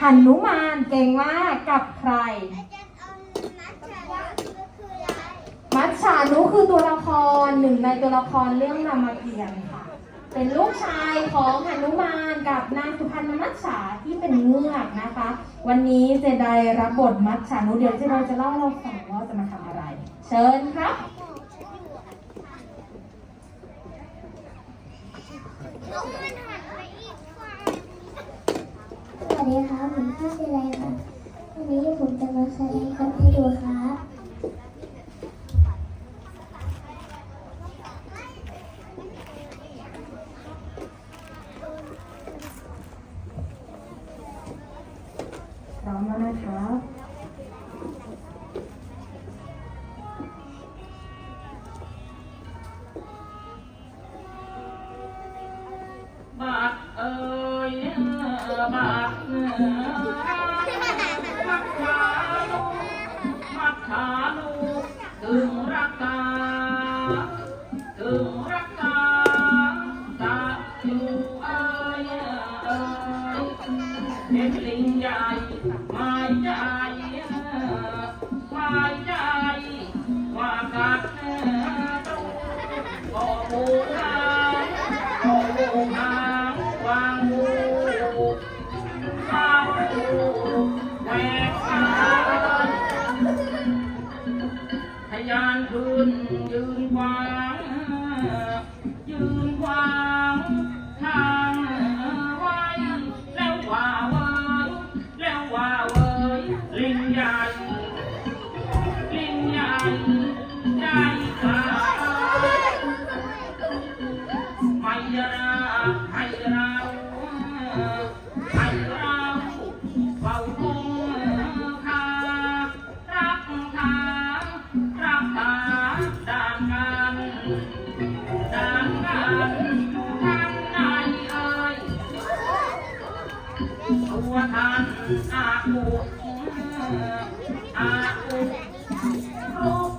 หันุมานเก่งมากกับใคร มัจฉานุคือตัวละครหนึ่งในตัวละครเรื่องรามเกียรติ์ค่ะ เป็นลูกชายของหนุมานกับนางสุพรรณมัจฉาที่เป็นเงือกนะคะ วันนี้เจไดรับบทมัจฉานุเดี๋ยวเจไดจะเล่าเราฟังว่าจะมาทำอะไร เชิญครับสวัสดีครับ ผมชื่อเจไรครับวันนี้ผมจะมาแสดงคลิปให้ดูครับพร้อมแล้วนะครับบาทเอ่ยบา ลิ ท่านอาคุอาคุรูป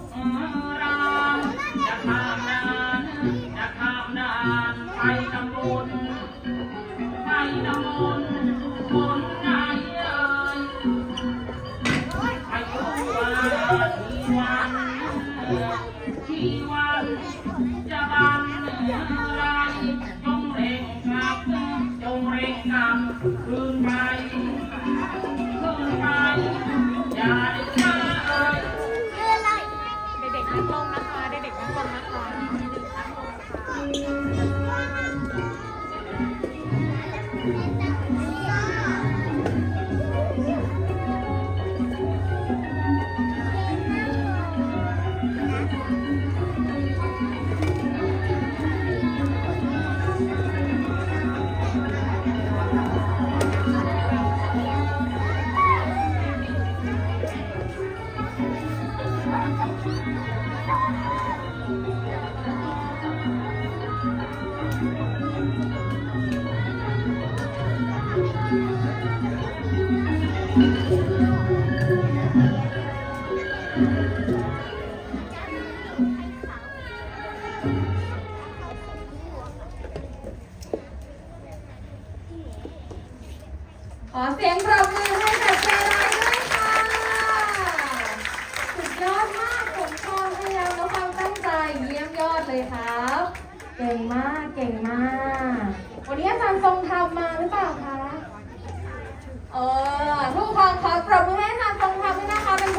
รามจะทำนานจะทำนานไปตำบลไปตำบลบนไหนเอ่ยไปรู้ว่าที่วันที่วันจะบันอไรจงเร่งกลับจงเร่งกลับคืน ขอเสียงปรบมือให้กับเจไดด้วยค่ะ สุดยอดมากผมชอบพยายามและความตั้งใจเยี่ยมยอดเลยครับ เก่งมาก เก่งมาก วันนี้อาจารย์ทรงทำมาหรือเปล่าคะ เออผู้ปกครองขอปรบมือให้อาจารย์ทรงทำด้วยนะคะเป็น